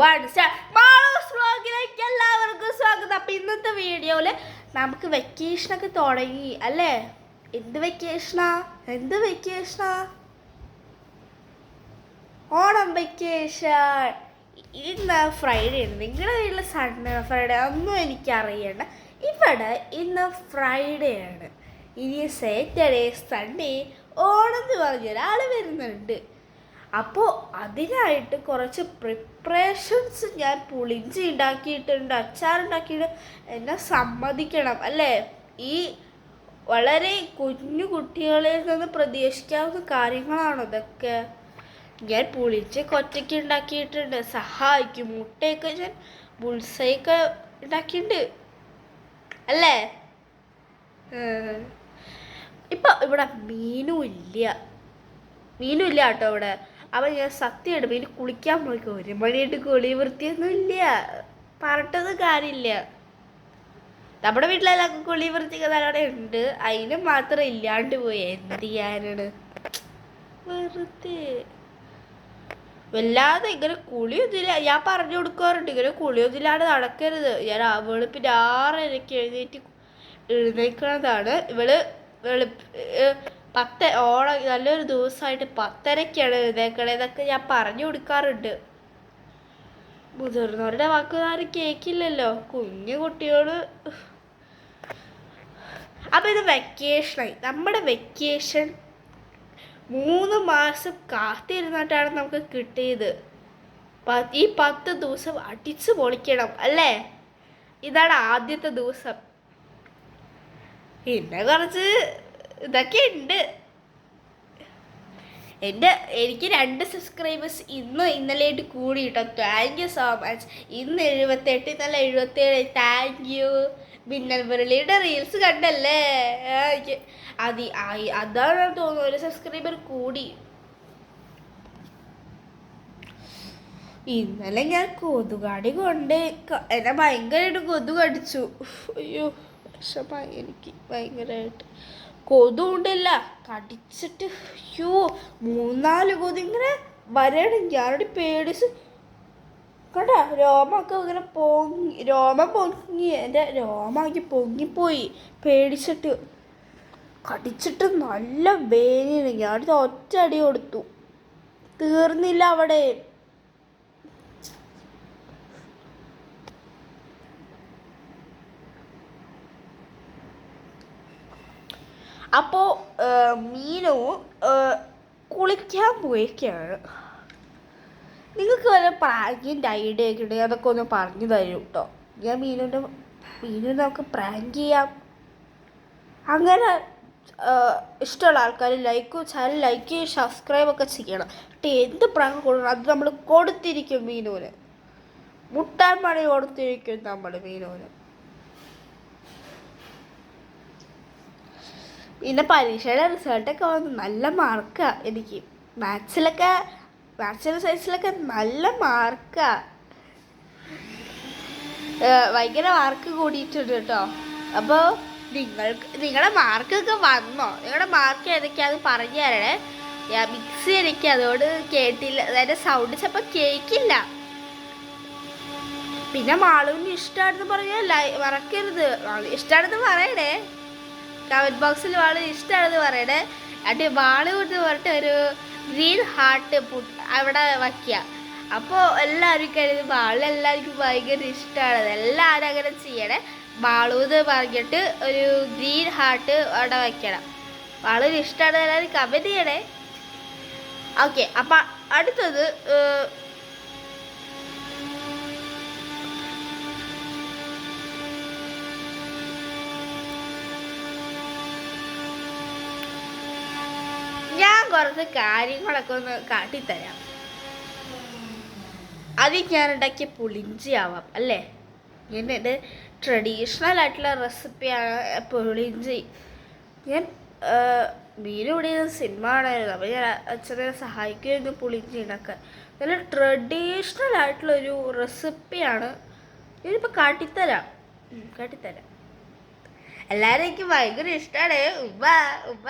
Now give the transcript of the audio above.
One Malu's എല്ലാവർക്കും സ്വാഗതം. അപ്പം ഇന്നത്തെ വീഡിയോയിൽ നമുക്ക് വെക്കേഷനൊക്കെ തുടങ്ങി അല്ലേ? എന്ത് വെക്കേഷനാ എന്ത് വെക്കേഷനാ ഓണം വെക്കേഷൻ ഇന്ന് ഫ്രൈഡേ ആണ്. നിങ്ങളുടെ വീട്ടിൽ സൺഡേ ഫ്രൈഡേ ഒന്നും എനിക്കറിയണ്ട. ഇവിടെ ഇന്ന് ഫ്രൈഡേ ആണ്. ഇനി സാറ്റർഡേ സൺഡേ ഓണം എന്ന് പറഞ്ഞൊരാൾ വരുന്നുണ്ട്. അപ്പോൾ അതിനായിട്ട് കുറച്ച് പ്രിപ്പറേഷൻസ് ഞാൻ പുളിഞ്ചി ഉണ്ടാക്കിയിട്ടുണ്ട് അച്ചാറുണ്ടാക്കിയിട്ട് എന്നെ സമ്മതിക്കണം അല്ലേ? ഈ വളരെ കുഞ്ഞു കുട്ടികളിൽ നിന്ന് പ്രതീക്ഷിക്കാവുന്ന കാര്യങ്ങളാണ് ഇതൊക്കെ? ഞാൻ പുളിച്ചൊക്കെ ഒറ്റയ്ക്ക് ഉണ്ടാക്കിയിട്ടുണ്ട് സഹായിക്കും. മുട്ടയൊക്കെ ഞാൻ ബുൾസയൊക്കെ ഉണ്ടാക്കിയിട്ടുണ്ട് അല്ലേ? ഇപ്പൊ ഇവിടെ മീനും ഇല്ല. മീനും ഇല്ല കേട്ടോ ഇവിടെ. അപ്പം ഞാൻ സത്യമായിട്ട് മീൻ കുളിക്കാൻ പോയിക്കോ. ഒരു മണിയായിട്ട് കുളി വൃത്തിയൊന്നും ഇല്ല പറഞ്ഞത് കാര്യമില്ല. നമ്മുടെ വീട്ടിലെല്ലാം കുളി വൃത്തിയൊക്കെ അവിടെ ഉണ്ട്. അതിന് മാത്രം ഇല്ലാണ്ട് പോയി. എന്ത് ചെയ്യാനാണ്? വെറുതെ. വല്ലാതെ ഇങ്ങനെ കുളിയൊന്നുമില്ല. ഞാൻ പറഞ്ഞു കൊടുക്കാറുണ്ട്. ഇങ്ങനെ കുളിയൊന്നുമില്ലാണ്ട് നടക്കരുത്. ഞാൻ ആ വെളുപ്പിന് ആറരയ്ക്ക് എഴുന്നേറ്റ് എഴുന്നേൽക്കുന്നതാണ്. ഇവൾ വെളുപ്പ് പത്ത് ഓണം നല്ലൊരു ദിവസമായിട്ട് പത്തരക്കാണ് എഴുന്നേക്കണത് എന്നൊക്കെ ഞാൻ പറഞ്ഞു കൊടുക്കാറുണ്ട്. മുതിർന്നവരുടെ വാക്കുകാർ കേൾക്കില്ലല്ലോ കുഞ്ഞു കുട്ടിയോട് അപ്പം ഇത് വെക്കേഷനായി നമ്മുടെ വെക്കേഷൻ മൂന്ന് മാസം കാത്തിരുന്നിട്ടാണ് നമുക്ക് കിട്ടിയത്. ഈ പത്ത് ദിവസം അടിച്ചു പൊളിക്കണം അല്ലേ? ഇതാണ് ആദ്യത്തെ ദിവസം. പിന്നെ കുറച്ച് ഇതൊക്കെ ഉണ്ട് എന്റെ എനിക്ക് രണ്ട് സബ്സ്ക്രൈബേഴ്സ് ഇന്ന് ഇന്നലെയായിട്ട് കൂടി കേട്ടോ താങ്ക് യു സോ മച്ച് ഇന്ന് എഴുപത്തെട്ട് ഇന്നലെ എഴുപത്തേഴ്. താങ്ക് യു മിന്നൽ മുരളിയുടെ റീൽസ് കണ്ടല്ലേ? അത് അതാണ് തോന്നുന്നു ഒരു സബ്സ്ക്രൈബർ കൂടി. ഇന്നലെ ഞാൻ കൊതുകാടി കൊണ്ട് എന്നെ ഭയങ്കരമായിട്ട് കൊതുകടിച്ചു. അയ്യോ വിഷമായി എനിക്ക് ഭയങ്കരമായിട്ട് കൊതുണ്ടല്ല കടിച്ചിട്ട് അയ്യോ മൂന്നാൽ കൊതു ഇങ്ങനെ വരണം ഞാനോട് പേടിച്ച് കണ്ടാ രോമൊക്കെ ഇങ്ങനെ പൊങ്ങി രോമം പൊങ്ങി എന്റെ രോമാക്കി പൊങ്ങിപ്പോയി. പേടിച്ചിട്ട് കടിച്ചിട്ട് നല്ല വേനിയാണ് ഞാനിത് ഒറ്റ അടി കൊടുത്തു. തീർന്നില്ല അവിടെ. അപ്പോൾ മീനവും കുളിക്കാൻ പോയേക്കാണ് നിങ്ങൾക്ക് വല്ല പ്രാങ്കിന്റെ ഐഡിയ ഒക്കെ ഉണ്ടെങ്കിൽ അതൊക്കെ ഒന്ന് പറഞ്ഞു തരും കേട്ടോ ഞാൻ മീനുവിന്റെ മീനു നമുക്ക് പ്രാങ്ക് ചെയ്യാം. അങ്ങനെ ഇഷ്ടമുള്ള ആൾക്കാർ ലൈക്ക് ചാനൽ ലൈക്ക് സബ്സ്ക്രൈബ് ഒക്കെ ചെയ്യണം. എന്നിട്ട് എന്ത് പ്രാങ്ക് കൊടുക്കണം? അത് നമ്മൾ കൊടുത്തിരിക്കും മീനുവിന്. മുട്ടാൻ പണി കൊടുത്തിരിക്കും നമ്മൾ മീനുവിന്. പിന്നെ പരീക്ഷയുടെ റിസൾട്ടൊക്കെ വന്നു നല്ല മാർക്കാണ് എനിക്ക്. മാത്സിലൊക്കെ മാത്സിലും സയൻസിലൊക്കെ നല്ല മാർക്കാണ് ഭയങ്കര മാർക്ക് കൂടിയിട്ടുണ്ട് കേട്ടോ. അപ്പോൾ നിങ്ങൾക്ക് നിങ്ങളുടെ മാർക്കൊക്കെ വന്നോ? നിങ്ങളുടെ മാർക്ക് ഏതൊക്കെയാന്ന് പറഞ്ഞു തരണേ. ഞാൻ മിക്സ് എനിക്ക് അതുകൊണ്ട് കേട്ടില്ല. അതായത് സൗണ്ട് ചിലപ്പോൾ കേൾക്കില്ല പിന്നെ മാളുവിന് ഇഷ്ടമാണെന്ന് പറഞ്ഞാൽ മറക്കരുത്. ഇഷ്ടമാണെന്ന് പറയണേ. കമന്റ് ബോക്സിൽ വാൾ ഇഷ്ടമാണെന്ന് പറയണേ. അടി വാൾ കൊണ്ട് പറഞ്ഞിട്ട് ഒരു ഗ്രീൻ ഹാർട്ട് അവിടെ വയ്ക്കുക അപ്പോൾ എല്ലാവർക്കും കരുതി വാൾ എല്ലാവർക്കും ഭയങ്കര ഇഷ്ടമാണ് എല്ലാവരും അങ്ങനെ ചെയ്യണേ. വാളു പറഞ്ഞിട്ട് ഒരു ഗ്രീൻ ഹാർട്ട് അവിടെ വയ്ക്കണം വളരെ ഇഷ്ടമാണ് എല്ലാവരും കമന്റ് ചെയ്യണേ. ഓക്കെ അപ്പം അടുത്തത് കുറച്ച് കാര്യങ്ങളൊക്കെ ഒന്ന് കാട്ടിത്തരാം. അതിൽ ഞാൻ ഉണ്ടാക്കിയ പുളിഞ്ചി ആവാം അല്ലേ? ഞാൻ എന്റെ ട്രഡീഷണൽ ആയിട്ടുള്ള റെസിപ്പിയാണ് പുളിഞ്ചി. ഞാൻ മീനിവിടെ സിനിമ കാണായിരുന്നു അപ്പോൾ ഞാൻ അച്ഛനെ സഹായിക്കുമായിരുന്നു പുളിഞ്ചി ഉണ്ടാക്കാൻ നല്ല ട്രഡീഷണൽ ആയിട്ടുള്ളൊരു റെസിപ്പിയാണ് ഞാനിപ്പോൾ കാട്ടിത്തരാം. കാട്ടിത്തരാം. എല്ലാവരും എനിക്ക് ഭയങ്കര ഇഷ്ടമാണ് ഉമ്മ ഉമ്മ